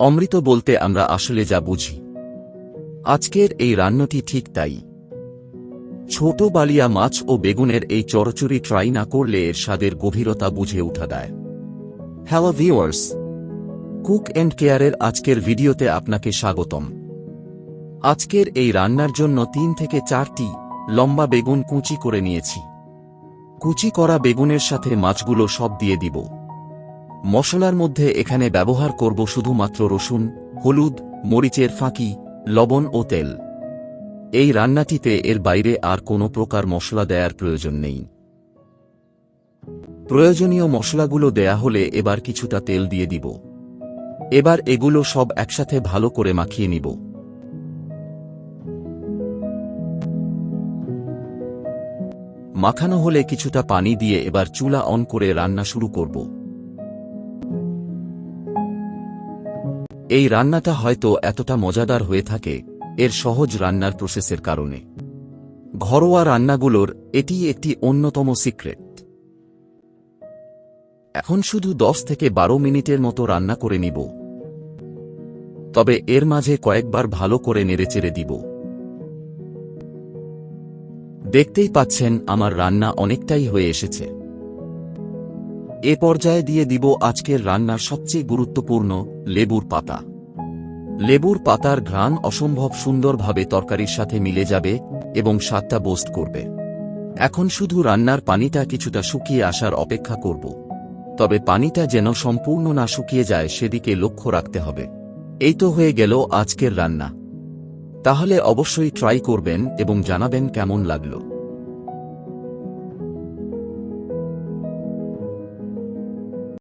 অমৃত বলতে আমরা আসলে যা বুঝি। আজকের এই রান্নাটি ঠিক তাই। ছোট বালিয়া মাছ ও বেগুনের এই চরচুরি ট্রাই না করলে এর স্বাদের গভীরতা বুঝে উঠা দেয় হ্যালো ভিউয়ার্স কুক অ্যান্ড কেয়ারের আজকের ভিডিওতে আপনাকে স্বাগতম। আজকের এই রান্নার জন্য তিন থেকে চারটি লম্বা বেগুন কুচি করে নিয়েছি। কুচি করা বেগুনের সাথে মাছগুলো সব দিয়ে দিব। মশলার মধ্যে এখানে ব্যবহার করব শুধুমাত্র রসুন, হলুদ, মরিচের ফাঁকি, লবণ ও তেল। এই রান্নাটিতে এর বাইরে আর কোনো প্রকার মশলা দেয়ার প্রয়োজন নেই। প্রয়োজনীয় মশলাগুলো দেয়া হলে এবার কিছুটা তেল দিয়ে দিব। এবার এগুলো সব একসাথে ভালো করে মাখিয়ে নিব। মাখানো হলে কিছুটা পানি দিয়ে এবার চুলা অন করে রান্না শুরু করব। এই রান্নাটা হয়তো এতটা মজাদার হয়ে থাকে, এর সহজ রান্নার প্রসেসের কারণে। ঘরোয়া রান্নাগুলোর এটি একটি অন্যতম সিক্রেট এখন শুধু দশ থেকে বারো মিনিটের মতো রান্না করে নিব। তবে এর মাঝে কয়েকবার ভালো করে নেড়েচেড়ে দিব। দেখতেই পাচ্ছেন, আমার রান্না অনেকটাই হয়ে এসেছে। এ পর্যায়ে দিয়ে দিব আজকের রান্নার সবচেয়ে গুরুত্বপূর্ণ লেবুর পাতা। লেবুর পাতার ঘ্রাণ অসম্ভব সুন্দরভাবে তরকারির সাথে মিলে যাবে এবং স্বাদটা বোস্ট করবে। এখন শুধু রান্নার পানিটা কিছুটা শুকিয়ে আসার অপেক্ষা করব। তবে পানিটা যেন সম্পূর্ণ না শুকিয়ে যায় সেদিকে লক্ষ্য রাখতে হবে। এই তো হয়ে গেল আজকের রান্না। তাহলে অবশ্যই ট্রাই করবেন এবং জানাবেন কেমন লাগল।